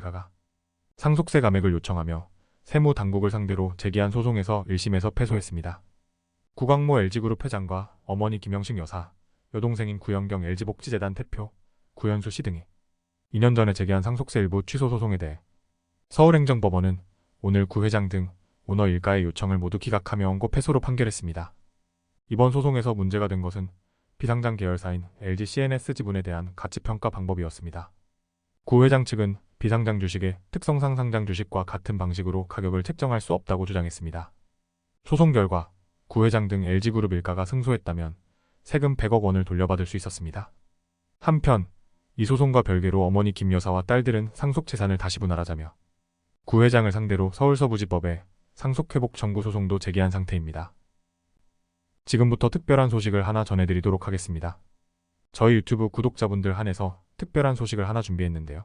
가가 상속세 감액을 요청하며 세무 당국을 상대로 제기한 소송에서 1심에서 패소했습니다. 구광모 LG그룹 회장과 어머니 김영식 여사, 여동생인 구영경 LG복지재단 대표, 구현수 씨 등이 2년 전에 제기한 상속세 일부 취소 소송에 대해 서울행정법원은 오늘 구 회장 등 오너 일가의 요청을 모두 기각하며 원고 패소로 판결했습니다. 이번 소송에서 문제가 된 것은 비상장 계열사인 LG CNS 지분에 대한 가치평가 방법이었습니다. 구 회장 측은 비상장 주식의 특성상 상장 주식과 같은 방식으로 가격을 책정할 수 없다고 주장했습니다. 소송 결과 구 회장 등 LG그룹 일가가 승소했다면 세금 100억 원을 돌려받을 수 있었습니다. 한편 이 소송과 별개로 어머니 김 여사와 딸들은 상속 재산을 다시 분할하자며 구 회장을 상대로 서울서부지법에 상속회복 청구 소송도 제기한 상태입니다. 지금부터 특별한 소식을 하나 전해드리도록 하겠습니다. 저희 유튜브 구독자분들 한해서 특별한 소식을 하나 준비했는데요.